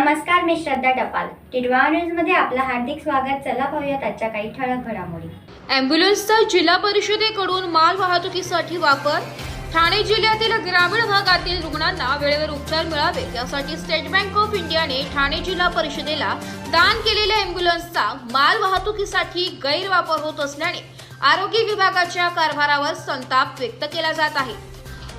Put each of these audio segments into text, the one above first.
नमस्कार मी श्रद्धा टपाल. टिडवा न्यूजमध्ये आपलं हार्दिक स्वागत. चला पाहूयात आजच्या काही ठळक घडामोडी. ॲम्ब्युलन्सचा जिल्हा परिषदेकडून माल वाहतुकीसाठी वापर. ठाणे जिल्ह्यातील ग्रामीण भागातील रुग्णांना वेळेवर उपचार मिळावे. यासाठी स्टेट बँक ऑफ इंडियाने ठाणे जिल्हा परिषदेला दान केलेल्या अँब्युलन्सचा माल वाहतुकीसाठी गैरवापर होत असल्याने आरोग्य विभागाच्या कारभारावर संताप व्यक्त केला जात आहे.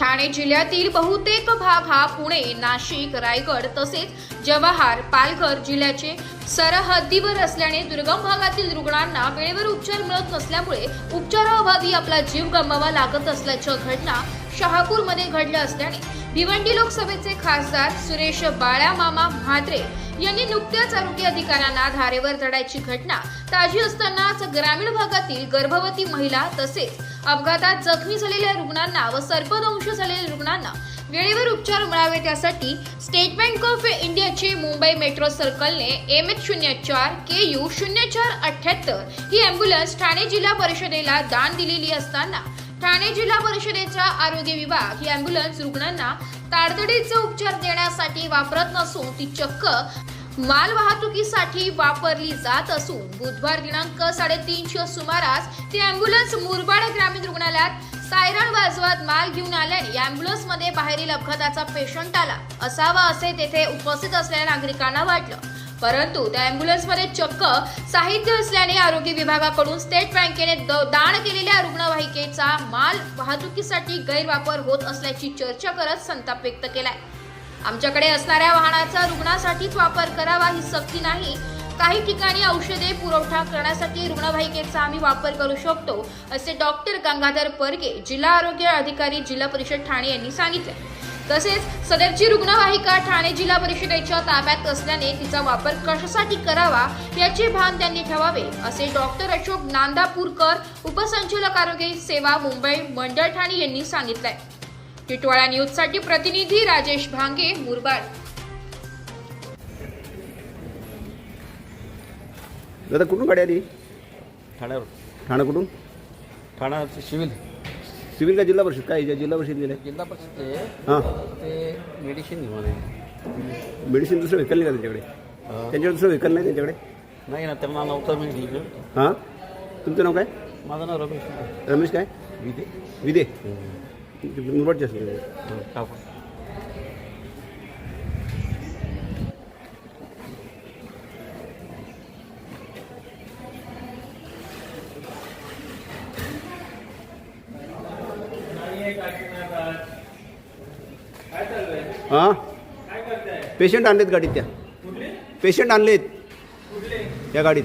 ठाणे जिल्ह्यातील बहुतेक भाग हा पुणे नाशिक रायगड तसेच जवाहर पालघर जिल्ह्याचे सरहद्दीवर असल्याने दुर्गम भागातील रुग्णांना वेळेवर उपचार मिळत नसल्यामुळे उपचाराअभावी आपला जीव गमवावा लागत असल्याच्या घटना शहापूरमध्ये घडलं असल्याने भिवंडी लोकसभेचे खासदार सुरेश बाळ्यामामा म्हात्रे यांनी नुकत्याच आरोग्य अधिकाऱ्यांना धारेवर चढायची घटना ताजी असतानाच ग्रामीण भागातील गर्भवती महिला तसेच अपघातात जखमी झालेल्या रुग्णांना व सर्पदंश झालेल्या रुग्णांना वेळेवर उपचार मिळावे त्यासाठी स्टेट बँक ऑफ इंडियाचे मुंबई मेट्रो सर्कलने एम एच शून्य चार के यू शून्य चार अठ्ठ्याहत्तर ही अँब्युलन्स ठाणे जिल्हा परिषदेला दान दिलेली असताना ठाणे जिल्हा परिषदेचा आरोग्य विभाग ही अँब्युलन्स रुग्णांना तातडीचे उपचार देण्यासाठी वापरत नसून ती चक्क माल वाहतुकीसाठी वापरली जात असून बुधवार दिनांक साडेतीनच्या सुमारास ती अँब्युलन्स मुरबाड ग्रामीण रुग्णालयात सायरन वाजवत माल घेऊन आल्याने या अँब्युलन्समध्ये बाहेरील अपघाताचा पेशंट आला. असावा असे तेथे उपस्थित असलेल्या नागरिकांना वाटलं. परंतु त्या अँब्युलन्समध्ये चक्क साहित्य असल्याने आरोग्य विभागाकडून स्टेट बँकेने द- दान केलेल्या रुग्णवाहिकेचा माल वाहतुकीसाठी गैरवापर होत असल्याची चर्चा करत संताप व्यक्त केलाय. आमच्याकडे असणाऱ्या वाहनाचा रुग्णासाठीच वापर करावा ही सक्ती नाही. काही ठिकाणी औषधे पुरवठा करण्यासाठी रुग्णवाहिकेचा आम्ही वापर करू शकतो असे डॉक्टर गंगाधर परगे जिल्हा आरोग्य अधिकारी जिल्हा परिषद ठाणे यांनी सांगितले. तसेच सदरची रुग्णवाहिका ठाणे जिल्हा परिषदेच्या ताब्यात असल्याने तिचा वापर कशासाठी करावा याचे भान त्यांनी ठेवावे असे डॉक्टर अशोक नांदापूरकर उपसंचालक आरोग्य सेवा मुंबई मंडळ ठाणे यांनी सांगितलंय. टिटवाळा न्यूजसाठी प्रतिनिधी राजेश भांगे मुरबाड. दादा कुठून गाडी आली? ठाण्यावर ठाणा कुठून? ठाण्याचे सिव्हिल सिव्हिल का जिल्हा परिषद? काय आहे? जिल्हा परिषद गेले? जिल्हा परिषद ते हां. ते मेडिसिन घेऊन आले. मेडिसिन दुसरं व्हेकल नाही का त्यांच्याकडे? त्यांच्याकडे दुसरं व्हेकल नाही त्यांच्याकडे? नाही ना त्यांना नव्हतं मी दिलं हां. तुमचं नाव काय? माझं नाव रमेश. आहे. रमेश काय? विदे विदे मुरबाडचे असेल हां? पेशंट आणलेत गाडीत त्या. पेशंट आणलेत. त्या गाडीत.